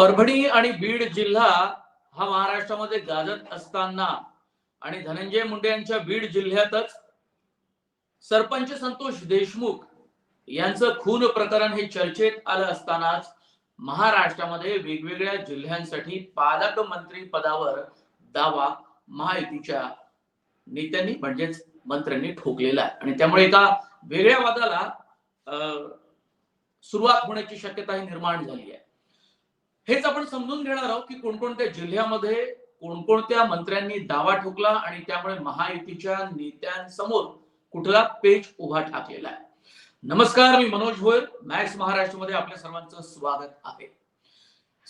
परभणी आणि बीड जिल्हा हा महाराष्ट्रामध्ये गाजत असताना आणि धनंजय मुंडे यांच्या बीड जिल्ह्यातच सरपंच संतोष देशमुख यांचं खून प्रकरण हे चर्चेत आलं असतानाच महाराष्ट्रामध्ये वेगवेगळ्या जिल्ह्यांसाठी पालकमंत्री पदावर दावा महायुतीच्या नेत्यांनी म्हणजेच मंत्र्यांनी ठोकलेला आहे. आणि त्यामुळे एका वेगळ्या वादाला अं, सुरुवात होण्याची शक्यता ही निर्माण झाली आहे. हेच आपण समजून घेणार आहोत की कोणकोणत्या जिल्ह्यामध्ये कोणकोणत्या मंत्र्यांनी दावा ठोकला आणि त्यामुळे महायुतीच्या नेत्यांसमोर कुठला पेच उभा ठाकलेला आहे. नमस्कार मी मनोज भोयर. मॅक्स महाराष्ट्रमध्ये आपल्या सर्वांचं स्वागत आहे.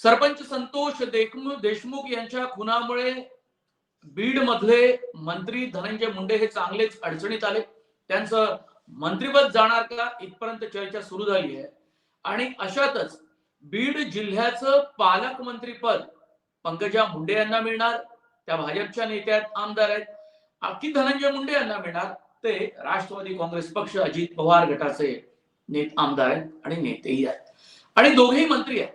सरपंच संतोष देशमुख देशमुख यांच्या खुनामुळे बीड मधले मंत्री धनंजय मुंडे हे चांगलेच अडचणीत आले. त्यांचं मंत्रीपद जाणार का? इथपर्यंत चर्चा सुरू झाली आहे. आणि अशातच बीड जिल्ह्याचं पालकमंत्रीपद पंकजा मुंडे यांना मिळणार त्या भाजपच्या नेत्यात आमदार आहेत. अख्खी धनंजय मुंडे यांना मिळणार ते राष्ट्रवादी काँग्रेस पक्ष अजित पवार गटाचे नेत आमदार आहेत आणि नेतेही आहेत. आणि दोघेही मंत्री आहेत.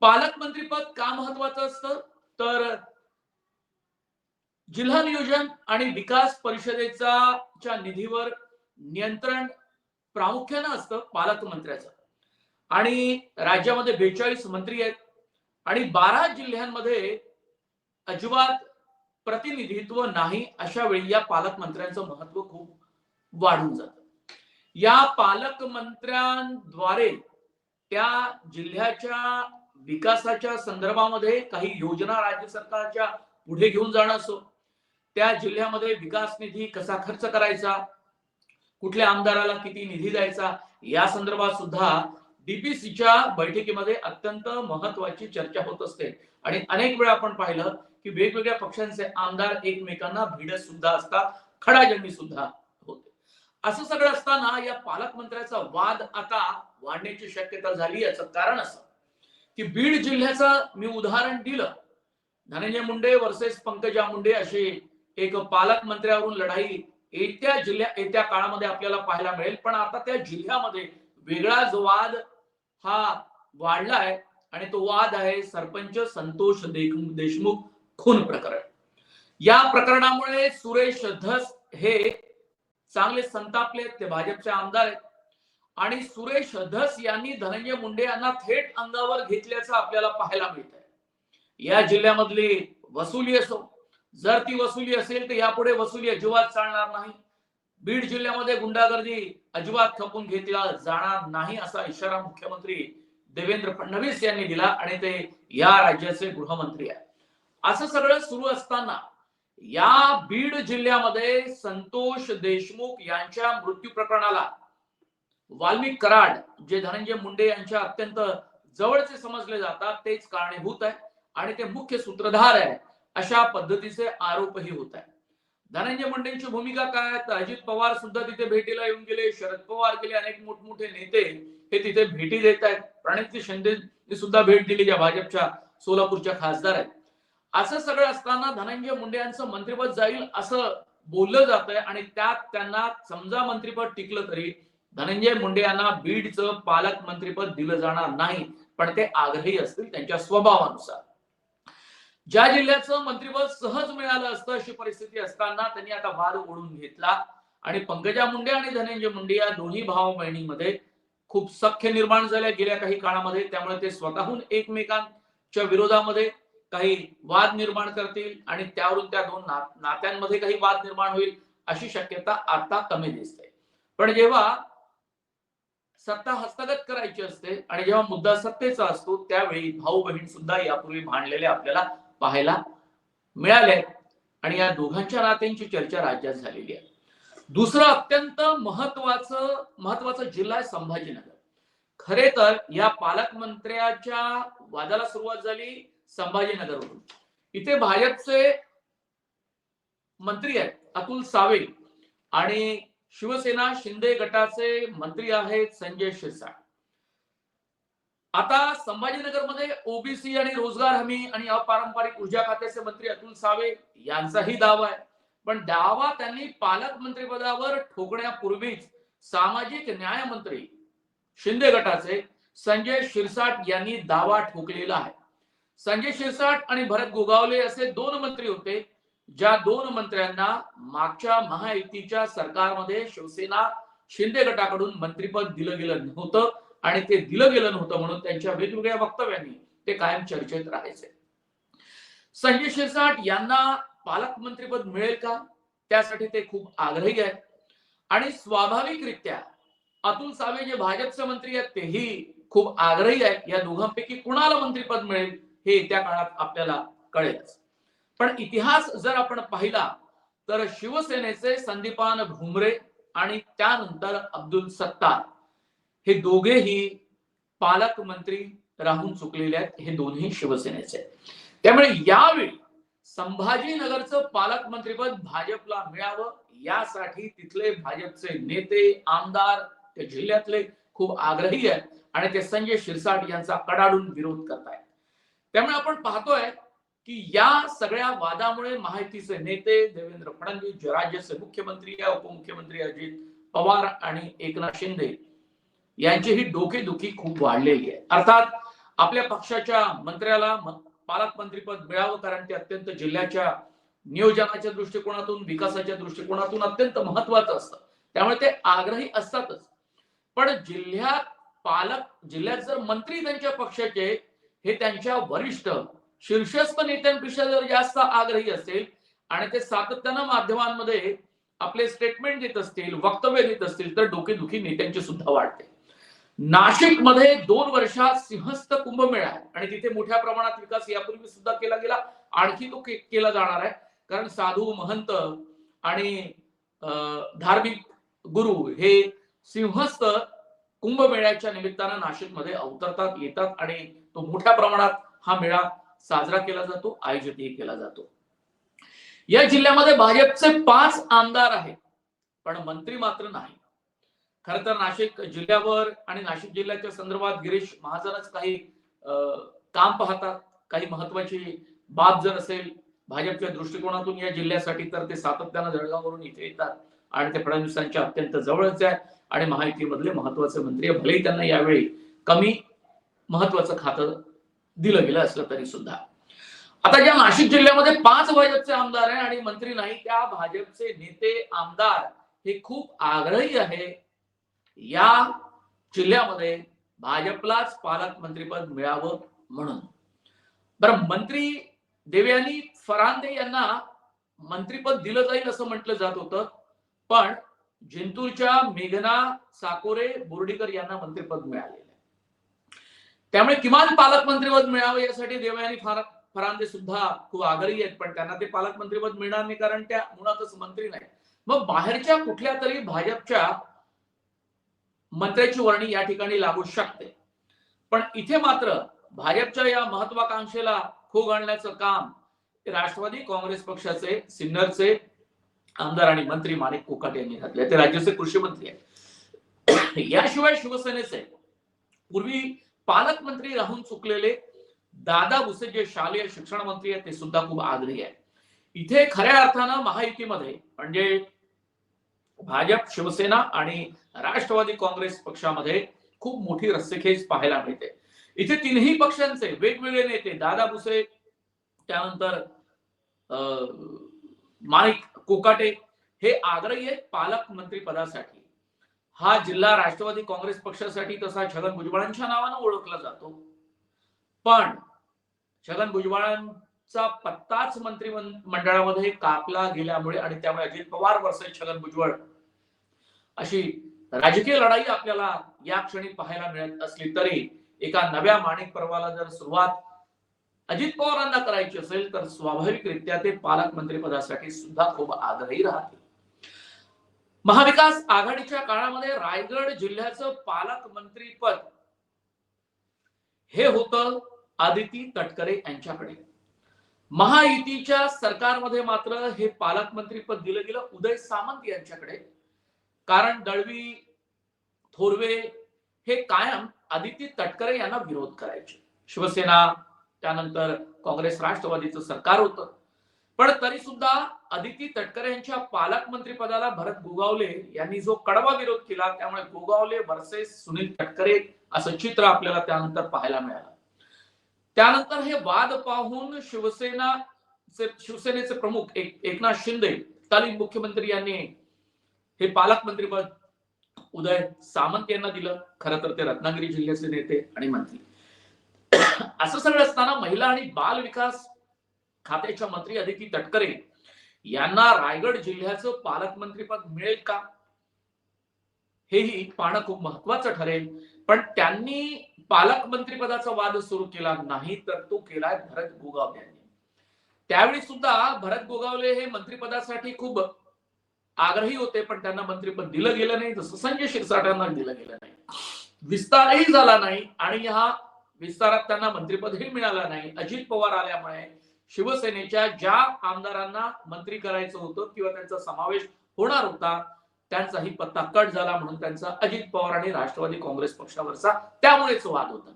पालकमंत्रीपद का महत्वाचं असतं? तर जिल्हा नियोजन आणि विकास परिषदेचा च्या निधीवर नियंत्रण प्रामुख्यानं असतं पालकमंत्र्याचं आणि राज्यामध्ये बेचाळीस मंत्री आहेत. आणि बारा जिल्ह्यांमध्ये अजिबात प्रतिनिधित्व नाही अशा वेळी या पालकमंत्र्यांचं महत्त्व खूप वाढून जात. या पालकमंत्र्यांद्वारे त्या जिल्ह्याच्या विकासाच्या संदर्भामध्ये काही योजना राज्य सरकारच्या पुढे घेऊन जाणं असो त्या जिल्ह्यामध्ये विकास निधी कसा खर्च करायचा कुठल्या आमदाराला किती निधी द्यायचा या संदर्भात सुद्धा डीपीसीच्या बैठकीमध्ये अत्यंत महत्वाची चर्चा होत असते. आणि अनेक वेळा आपण पाहिलं की वेगवेगळ्या पक्षांचे आमदार एकमेकांना भिडत सुद्धा असतात खडाजंगी सुद्धा होते. असं सगळं असताना या पालकमंत्र्याचा वाद आता वाढण्याची शक्यता झाली याचं कारण असं की बीड जिल्ह्याचं मी उदाहरण दिलं. धनंजय मुंडे वर्सेस पंकजा मुंडे अशी एक पालकमंत्र्यावरून लढाई येत्या जिल्ह्या येत्या काळामध्ये आपल्याला पाहायला मिळेल. पण आता त्या जिल्ह्यामध्ये वेगळाच वाद हा वाढलाय आणि तो वाद आहे सरपंच संतोष देशमुख खून प्रकरण. या प्रकरणामुळे सुरेश धस हे चांगले संतापले ते भाजपचे आमदार आहेत. आणि सुरेश धस यांनी धनंजय मुंडे यांना थेट अंगावर घेतल्याचं आपल्याला पाहायला मिळत आहे या जिल्ह्यामधली वसुली असो जर ती वसुली असेल तर यापुढे वसुली अजिबात चालणार नाही. बीड जिल्ह्यामध्ये गुंडागर्दी अजिबात खपून घेतला जाणार नाही असा इशारा मुख्यमंत्री देवेंद्र फडणवीस यांनी दिला आणि ते या राज्याचे गृहमंत्री आहे असं सगळं सुरू असताना या बीड जिल्ह्यामध्ये संतोष देशमुख यांच्या मृत्यू प्रकरणाला वाल्मिक कराड जे धनंजय मुंडे यांच्या अत्यंत जवळचे समजले जातात तेच कारणीभूत आहे आणि ते मुख्य सूत्रधार आहे अशा पद्धतीचे आरोपही होत आहे धनंजय मुंडेंची भूमिका काय? तर अजित पवार सुद्धा तिथे भेटीला येऊन गेले. शरद पवार गेले अनेक मोठमोठे नेते. हे तिथे भेटी देत आहेत. प्रणित शिंदे सुद्धा भेट दिली ज्या भाजपच्या सोलापूरच्या खासदार आहेत. असं सगळं असताना धनंजय मुंडे यांचं मंत्रिपद जाईल असं बोललं जात आहे आणि त्यात त्यांना समजा मंत्रिपद टिकलं तरी धनंजय मुंडे यांना बीडचं पालकमंत्रीपद दिलं जाणार नाही. पण ते आग्रही असतील त्यांच्या स्वभावानुसार. ज्या जिल्ह्याचं मंत्रिपद सहज मिळालं असतं अशी परिस्थिती असताना त्यांनी आता वाद ओढून घेतला. आणि पंकजा मुंडे आणि धनंजय मुंडे या दोन्ही भाऊ बहिणीमध्ये खूप सख्य निर्माण झाल्या गेल्या काही काळामध्ये. त्यामुळे ते स्वतःहून एकमेकांच्या विरोधामध्ये काही वाद निर्माण करतील आणि त्यावरून त्या दोन ना- नात्यांमध्ये काही वाद निर्माण होईल अशी शक्यता आता कमी दिसते. पण जेव्हा सत्ता हस्तगत करायची असते आणि जेव्हा मुद्दा सत्तेचा असतो त्यावेळी भाऊ बहीण सुद्धा यापूर्वी भांडलेले आपल्याला पाहायला मिळाले आणि या दोघांच्या नात्यांची चर्चा राज्यात झालेली आहे. दुसरं अत्यंत महत्वाचं महत्वाचं जिल्हा आहे संभाजीनगर. खरे तर या पालकमंत्र्याच्या वादाला सुरुवात झाली संभाजीनगरवरून. इथे भाजपचे मंत्री आहेत अतुल सावे आणि शिवसेना शिंदे गटाचे मंत्री आहेत संजय शिरसाट. आता संभाजीनगरमध्ये ओबीसी आणि रोजगार हमी आणि अपारंपरिक ऊर्जा खात्याचे मंत्री अतुल सावे यांचाही दावा आहे. पण दावा त्यांनी पालकमंत्री पदावर ठोकण्यापूर्वीच सामाजिक न्याय मंत्री शिंदे गटाचे संजय शिरसाट यांनी दावा ठोकलेला आहे. संजय शिरसाट आणि भरत गोगावले असे दोन मंत्री होते ज्या दोन मंत्र्यांना मागच्या महायुतीच्या सरकारमध्ये शिवसेना शिंदे गटाकडून मंत्रीपद दिलं गेलं नव्हतं. आणि ते दिलं गेलं नव्हतं म्हणून त्यांच्या वेगवेगळ्या वक्तव्यांनी ते कायम चर्चेत राहायचे. संजय शिरसाट यांना पालकमंत्रीपद मिळेल का? त्यासाठी ते खूप आग्रही आहेत. आणि स्वाभाविकरित्या अतुल सावे जे भाजपचे मंत्री आहेत तेही खूप आग्रही आहेत. या दोघांपैकी कुणाला मंत्रीपद मिळेल हे त्या काळात आपल्याला कळेलच. पण इतिहास जर आपण पाहिला तर शिवसेनेचे संदीपान भुमरे आणि त्यानंतर अब्दुल सत्तार हे दोघेही पालकमंत्री राहून चुकलेले आहेत. हे दोन्ही शिवसेनेचे त्यामुळे यावेळी संभाजीनगरचं पालकमंत्रीपद भाजपला मिळावं. यासाठी तिथले भाजपचे नेते आमदार त्या जिल्ह्यातले खूप आग्रही आहेत आणि ते संजय शिरसाट यांचा कडाडून विरोध करतायत. त्यामुळे आपण पाहतोय की या सगळ्या वादामुळे माहितीचे नेते देवेंद्र फडणवीस जे राज्याचे मुख्यमंत्री आहे उपमुख्यमंत्री अजित पवार आणि एकनाथ शिंदे यांची ही डोकेदुखी खूप वाढलेली आहे. अर्थात आपल्या पक्षाच्या मंत्र्याला पालकमंत्रीपद मिळावं कारण ते अत्यंत जिल्ह्याच्या नियोजनाच्या दृष्टिकोनातून विकासाच्या दृष्टिकोनातून अत्यंत महत्वाचं असतं. त्यामुळे ते आग्रही असतातच. पण जिल्ह्यात पालक जिल्ह्यात जर मंत्री त्यांच्या पक्षाचे हे त्यांच्या वरिष्ठ शीर्षस्थ नेत्यांपेक्षा जर जास्त आग्रही असेल आणि ते सातत्यानं माध्यमांमध्ये आपले स्टेटमेंट देत असतील वक्तव्य देत असतील तर डोकेदुखी नेत्यांची सुद्धा वाढते. नाशिकमध्ये दोन वर्षात सिंहस्थ कुंभमेळा आहे. आणि तिथे मोठ्या प्रमाणात विकास यापूर्वी सुद्धा केला गेला. आणखी तो के- केला जाणार आहे. कारण साधू महंत आणि धार्मिक गुरु हे सिंहस्थ कुंभमेळ्याच्या निमित्तानं नाशिकमध्ये अवतरतात येतात आणि तो मोठ्या प्रमाणात हा मेळा साजरा केला जातो आयोजितही केला जातो. या जिल्ह्यामध्ये भाजपचे पाच आमदार आहेत पण मंत्री मात्र नाही. खर तर नाशिक जिल्ह्यावर आणि नाशिक जिल्ह्याच्या संदर्भात गिरीश महाजनच काही काम पाहतात काही महत्वाची बाब जर असेल भाजपच्या दृष्टिकोनातून या जिल्ह्यासाठी तर ते सातत्यानं जळगाववरून इथे येतात आणि ते फडणवीसांच्या अत्यंत जवळच आहे आणि महायुतीमधले महत्त्वाचे मंत्री भलेही त्यांना यावेळी कमी महत्वाचं खातं दिलं गेलं असलं तरी सुद्धा. आता ज्या नाशिक जिल्ह्यामध्ये पाच भाजपचे आमदार आहे आणि मंत्री नाही त्या भाजपचे नेते आमदार हे खूप आग्रही आहे या जिल्ह्यामध्ये भाजपलाच पालकमंत्रीपद मिळावं म्हणून. बरं मंत्री देवयानी फरांदे यांना मंत्रीपद दिलं जाईल असं म्हटलं जात होतं पण जिंतूरच्या मेघना साकोरे बोर्डीकर यांना मंत्रीपद मिळालेलं आहे. त्यामुळे किमान पालकमंत्रीपद मिळावं यासाठी देवयानी फार फरांदे सुद्धा खूप आग्रही आहेत पण त्यांना ते पालकमंत्रीपद मिळणार नाही कारण त्या मुळातच मंत्री नाही मग बाहेरच्या कुठल्या तरी भाजपच्या मंत्र्याची वर्णी या ठिकाणी लागू शकते. पण इथे मात्र भाजपच्या या महत्वाकांक्षेला खो घालण्याचं काम राष्ट्रवादी काँग्रेस पक्षाचे सिन्नरचे आमदार आणि मंत्री माणिक कोकाट यांनी घातले. ते राज्याचे कृषी मंत्री आहेत. याशिवाय शिवसेनेचे पूर्वी पालकमंत्री राहून चुकलेले दादा भुसे जे शालेय शिक्षण मंत्री आहेत ते सुद्धा खूप आग्रही आहेत. इथे खऱ्या अर्थानं महायुतीमध्ये म्हणजे भाजप शिवसेना आणि राष्ट्रवादी काँग्रेस पक्षामध्ये खूप मोठी रस्सीखेच पाहायला मिळते. इथे तीनही पक्षांचे वेगवेगळे नेते दादा भुसे त्यानंतर अं, माणिक कोकाटे हे आग्रही आहेत पालकमंत्री पदासाठी हा जिल्हा राष्ट्रवादी काँग्रेस पक्षासाठी तसा छगन भुजबळांच्या नावानं ओळखला जातो. पण छगन चा पत्ताच मंत्री मंडळामध्ये कापला गेल्यामुळे आणि त्यामुळे अजित पवार वर्सेस छगन भुजबळ अशी राजकीय लढाई आपल्याला या क्षणी पाहायला मिळत असली तरी एका नव्या माणिक पर्वाला जर सुरुवात अजित पवारांना करायची असेल तर स्वाभाविकरित्या ते पालकमंत्री पदासाठी सुद्धा खूप आग्रही राहतील. महाविकास आघाडीच्या काळामध्ये रायगड जिल्ह्याचं पालकमंत्री पद हे होतं आदिती तटकरे यांच्याकडे. महायुतीच्या सरकारमध्ये मात्र हे पालकमंत्रीपद दिलं गेलं. उदय सामंत यांच्याकडे. कारण दळवी थोरवे हे कायम आदित्य तटकरे यांना विरोध करायचे. शिवसेना त्यानंतर काँग्रेस राष्ट्रवादीचं सरकार होतं. पण तरी सुद्धा आदिती तटकरे यांच्या पालकमंत्री पदाला भरत गोगावले यांनी जो कडवा विरोध केला त्यामुळे गोगावले वर्सेस सुनील तटकरे असं चित्र आपल्याला त्यानंतर पाहायला मिळालं. त्यानंतर हे वाद पाहून शिवसेना शिवसेनेचे प्रमुख एक एकनाथ शिंदे तत्कालीन मुख्यमंत्री यांनी हे पालकमंत्रीपद उदय सामंत यांना दिलं. खरं तर ते रत्नागिरी जिल्ह्याचे नेते आणि मंत्री. असं सगळं असताना महिला आणि बाल विकास खात्याच्या मंत्री अदिती तटकरे यांना रायगड जिल्ह्याचं पालकमंत्रीपद मिळेल का? हेही पाहणं खूप महत्वाचं ठरेल. पण त्यांनी पालकमंत्रीपदाचा वाद सुरू केला नाही तर तो केलाय भरत गोगावले यांनी. त्यावेळी सुद्धा भरत गोगावले हे मंत्रिपदासाठी खूप आग्रही होते पण त्यांना मंत्रिपद दिलं गेलं नाही जसं संजय शिरसाटांना दिलं गेलं नाही. विस्तारही झाला नाही आणि हा विस्तारात त्यांना मंत्रिपदही मिळालं नाही. अजित पवार आल्यामुळे शिवसेनेच्या ज्या आमदारांना मंत्री करायचं होतं किंवा त्यांचा समावेश होणार होता त्यांचाही पत्ता कट झाला म्हणून त्यांचा अजित पवार आणि राष्ट्रवादी काँग्रेस पक्षावरचा त्यामुळेच वाद होता.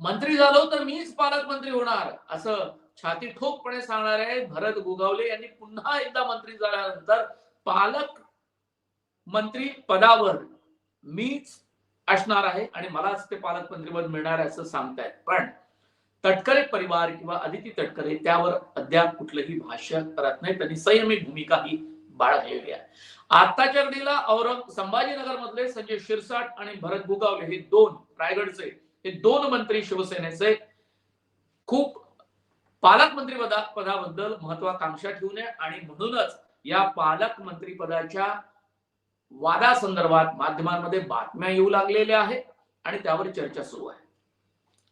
मंत्री झालो तर मीच पालकमंत्री होणार असं छाती ठोकपणे सांगणारे भरत गोगावले यांनी पुन्हा एकदा मंत्री झाल्यानंतर पालक मंत्री पदावर मीच असणार आहे आणि मलाच ते पालकमंत्रीपद मिळणार आहे असं सांगतायत. पण तटकरे परिवार किंवा अदिती तटकरे त्यावर अद्याप कुठलंही भाष्य करत नाही. त्यांनी संयमी भूमिका ही बाळगलेली आहे आताच्या घडीला औरंग संभाजीनगर मधले संजय शिरसाट आणि भरत भुगावले हे दोन रायगडचे हे दोन मंत्री शिवसेनेचे खूप पालकमंत्री पदा पदाबद्दल महत्वाकांक्षा ठेवू आहे आणि म्हणूनच या पालकमंत्री पदाच्या वादासंदर्भात माध्यमांमध्ये बातम्या येऊ लागलेल्या आहेत आणि त्यावर चर्चा सुरू आहे.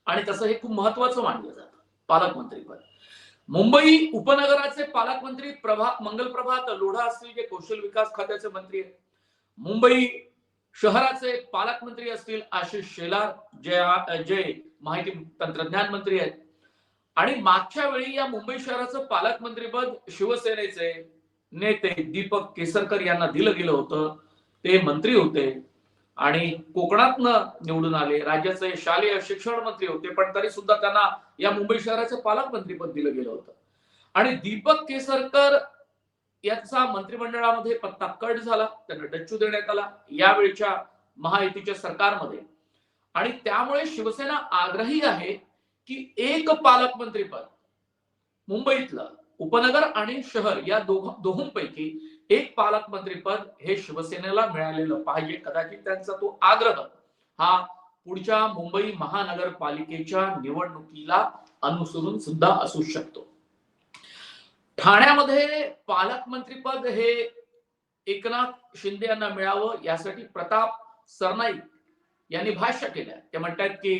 आणि तसं हे खूप महत्वाचं मानलं जातं पालकमंत्रीपद मुंबई उपनगराचे पालकमंत्री प्रभा मंगलप्रभात लोढा असतील जे कौशल विकास खात्याचे मंत्री आहेत. मुंबई शहराचे पालकमंत्री असतील आशिष शेलार जे जे माहिती तंत्रज्ञान मंत्री आहेत. आणि मागच्या वेळी या मुंबई शहराचं पालकमंत्रीपद शिवसेनेचे नेते दीपक केसरकर यांना दिलं गेलं होतं. ते मंत्री होते. आणि कोकणातनं निवडून आले. राज्याचे शालेय शिक्षण मंत्री होते पण तरी सुद्धा त्यांना या मुंबई शहराचं पालकमंत्रीपद दिलं गेलं होतं. आणि दीपक केसरकर यांचा मंत्रिमंडळामध्ये पत्ता कट झाला. त्यांना डच्चू देण्यात आला. यावेळच्या महायुतीच्या सरकारमध्ये. आणि त्यामुळे शिवसेना आग्रही आहे की एक पालकमंत्रीपद मुंबईतलं उपनगर आणि शहर या दोघ दोहोंपैकी एक पालकमंत्रीपद हे शिवसेनेला मिळालेलं पाहिजे. कदाचित त्यांचा तो आग्रह हा पुढच्या मुंबई महानगरपालिकेच्या निवडणुकीला अनुसरून सुद्धा असू शकतो. ठाण्यामध्ये पालकमंत्रीपद हे एकनाथ शिंदे यांना मिळावं यासाठी प्रताप सरनाईक यांनी भाष्य केलं ते म्हणतात की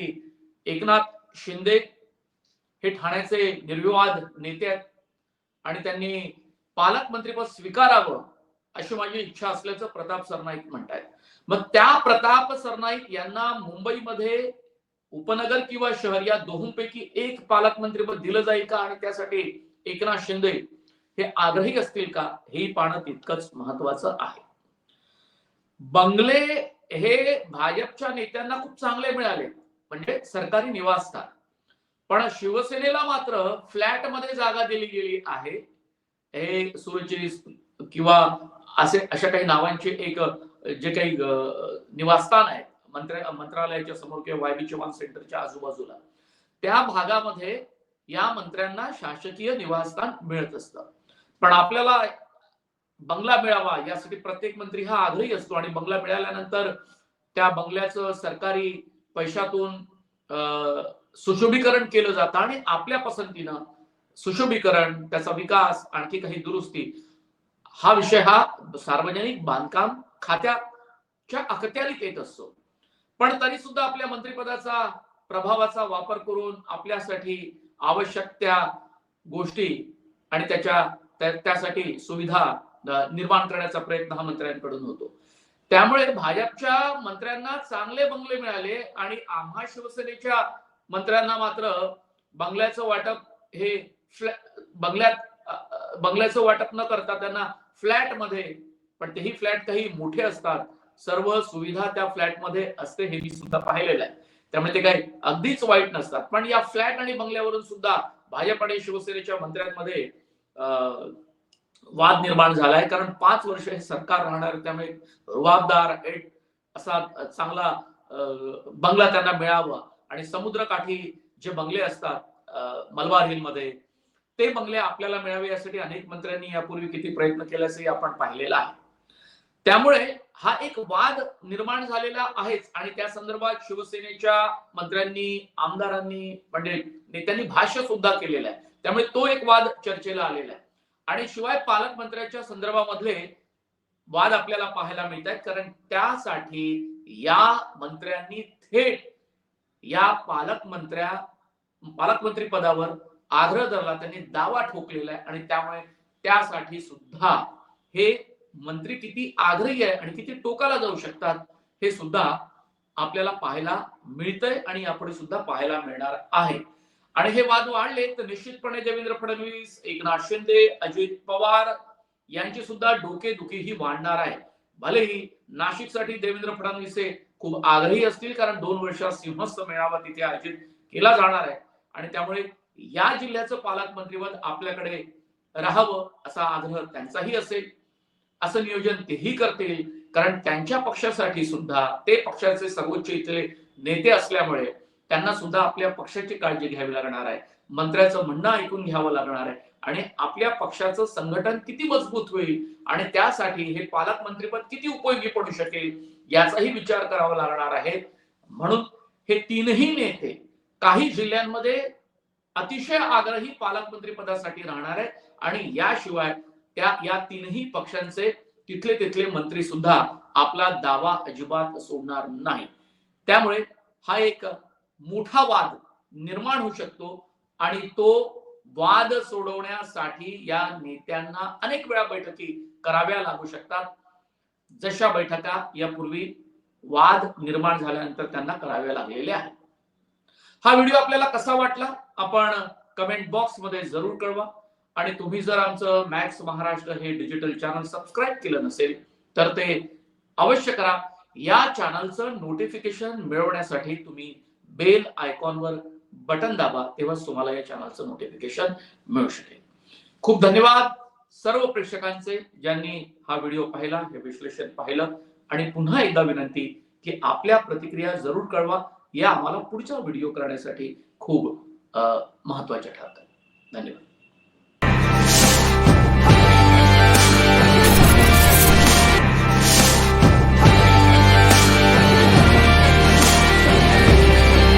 एकनाथ शिंदे हे ठाण्याचे निर्विवाद नेते आहेत आणि त्यांनी पालकमंत्रीपद स्वीकारावं अशी माझी इच्छा असल्याचं प्रताप सरनाईक म्हणतायत. मग त्या प्रताप सरनाईक यांना मुंबईमध्ये उपनगर किंवा शहर या दोहोंपैकी एक पालकमंत्रीपद दिलं जाईल का? आणि त्यासाठी एकनाथ शिंदे हे आग्रही असतील का? हे पाहणं तितकंच महत्वाचं आहे. बंगले हे भाजपच्या नेत्यांना खूप चांगले मिळाले म्हणजे सरकारी निवासस्थान. पण शिवसेनेला मात्र फ्लॅटमध्ये जागा दिली गेली आहे. हे सुरचिरीस किंवा असे अशा काही नावांचे एक जे काही निवासस्थान आहे मंत्र मंत्रालयाच्या समोर किंवा वायबी चव्हाण सेंटरच्या आजूबाजूला त्या भागामध्ये या मंत्र्यांना शासकीय निवासस्थान मिळत असतं. पण आपल्याला बंगला मिळावा यासाठी प्रत्येक मंत्री हा आग्रही असतो आणि बंगला मिळाल्यानंतर त्या बंगल्याचं सरकारी पैशातून सुशोभीकरण केलं जातं आणि आपल्या पसंतीनं सुशोभीकरण त्याचा विकास आणखी काही दुरुस्ती. हा विषय हा सार्वजनिक बांधकाम खात्याच्या अखत्यारीत येत असतो. पण तरी सुद्धा आपल्या मंत्रिपदाचा प्रभावाचा वापर करून आपल्यासाठी आवश्यक त्या गोष्टी आणि त्याच्या त्यासाठी सुविधा निर्माण करण्याचा प्रयत्न हा मंत्र्यांकडून होतो. त्यामुळे भाजपच्या मंत्र्यांना चांगले बंगले मिळाले आणि आम्हा शिवसेनेच्या मंत्र्यांना मात्र बंगल्याचं वाटप हे बंगल्यात बंगल्याचं वाटप न करता त्यांना फ्लॅटमध्ये पण तेही फ्लॅट काही मोठे असतात सर्व सुविधा त्या फ्लॅटमध्ये असते हे मी सुद्धा पाहिलेलं आहे. त्यामुळे ते काही अगदीच वाईट नसतात. पण या फ्लॅट आणि बंगल्यावरून सुद्धा भाजप आणि शिवसेनेच्या मंत्र्यांमध्ये वाद निर्माण झालाय. कारण पाच वर्ष हे सरकार राहणार त्यामुळे रुबाबदार एक असा चांगला बंगला त्यांना मिळावा. आणि समुद्रकाठी जे बंगले असतात मलबार हिलमध्ये ते बंगले आपल्याला मिळावे यासाठी अनेक मंत्र्यांनी यापूर्वी किती प्रयत्न केल्याचंही आपण पाहिलेलं आहे. त्यामुळे हा एक वाद निर्माण झालेला आहेच आणि त्या संदर्भात शिवसेनेच्या मंत्र्यांनी आमदारांनी म्हणजे नेत्यांनी भाष्य सुद्धा केलेलं आहे. त्यामुळे तो एक वाद चर्चेला आलेला आहे. आणि शिवाय पालकमंत्र्याच्या संदर्भामधले वाद आपल्याला पाहायला मिळत आहेत कारण त्यासाठी या मंत्र्यांनी थेट या पालकमंत्र्या पालकमंत्री पदावर आग्रह धरला त्यांनी दावा ठोकलेला आहे आणि त्यामुळे त्यासाठी सुद्धा हे मंत्री किती आग्रही आहे आणि किती टोकाला जाऊ शकतात हे सुद्धा आपल्याला पाहायला मिळतंय आणि यापुढे सुद्धा पाहायला मिळणार आहे. आणि हे वाद वाढले तर निश्चितपणे देवेंद्र फडणवीस एकनाथ शिंदे अजित पवार यांची सुद्धा डोकेदुखी ही वाढणार आहे. भलेही नाशिकसाठी देवेंद्र फडणवीस हे खूप आग्रही असतील कारण दोन वर्षात सिंहस्थ मेळावा तिथे आयोजित केला जाणार आहे. आणि त्यामुळे या जिल्ह्याचं पालकमंत्रीपद आपल्याकडे राहावं असा आग्रह त्यांचाही असेल. असं नियोजन तेही करतील. कारण त्यांच्या पक्षासाठी सुद्धा ते पक्षाचे सर्वोच्च इथले नेते असल्यामुळे त्यांना सुद्धा आपल्या पक्षाची काळजी घ्यावी लागणार आहे. मंत्र्याचं म्हणणं ऐकून घ्यावं लागणार आहे. आणि आपल्या पक्षाचं संघटन किती मजबूत होईल आणि त्यासाठी हे पालकमंत्रीपद किती उपयोगी पडू शकेल याचाही विचार करावा लागणार आहे. म्हणून हे तीनही नेते काही जिल्ह्यांमध्ये अतिशय आग्रही पालकमंत्री पदासाठी राहणार आहे. आणि याशिवाय त्या या तीनही पक्षांचे तिथले तिथले मंत्री सुद्धा आपला दावा अजिबात सोडणार नाही. त्यामुळे हा एक मोठा वाद निर्माण होऊ शकतो आणि तो वाद सोडवण्यासाठी या नेत्यांना अनेक वेळा बैठकी कराव्या लागू शकतात. जशा बैठका यापूर्वी वाद निर्माण झाल्यानंतर त्यांना कराव्या लागलेल्या आहेत. हा व्हिडिओ आपल्याला कसा वाटला आपण कमेंट बॉक्समध्ये जरूर कळवा. आणि तुम्ही जर आमचं मॅक्स महाराष्ट्र हे डिजिटल चॅनल सबस्क्राईब केलं नसेल तर ते अवश्य करा. या चॅनलचं नोटिफिकेशन मिळवण्यासाठी तुम्ही बेल आयकॉनवर बटन दाबा तेव्हाच तुम्हाला या चॅनलचं नोटिफिकेशन मिळू शकेल. खूप धन्यवाद सर्व प्रेक्षकांचे ज्यांनी हा व्हिडिओ पाहिला हे विश्लेषण पाहिलं. आणि पुन्हा एकदा विनंती की आपल्या प्रतिक्रिया जरूर कळवा. या आम्हाला पुढचा व्हिडिओ करण्यासाठी खूप महत्त्वाच्या ठरतात. धन्यवाद.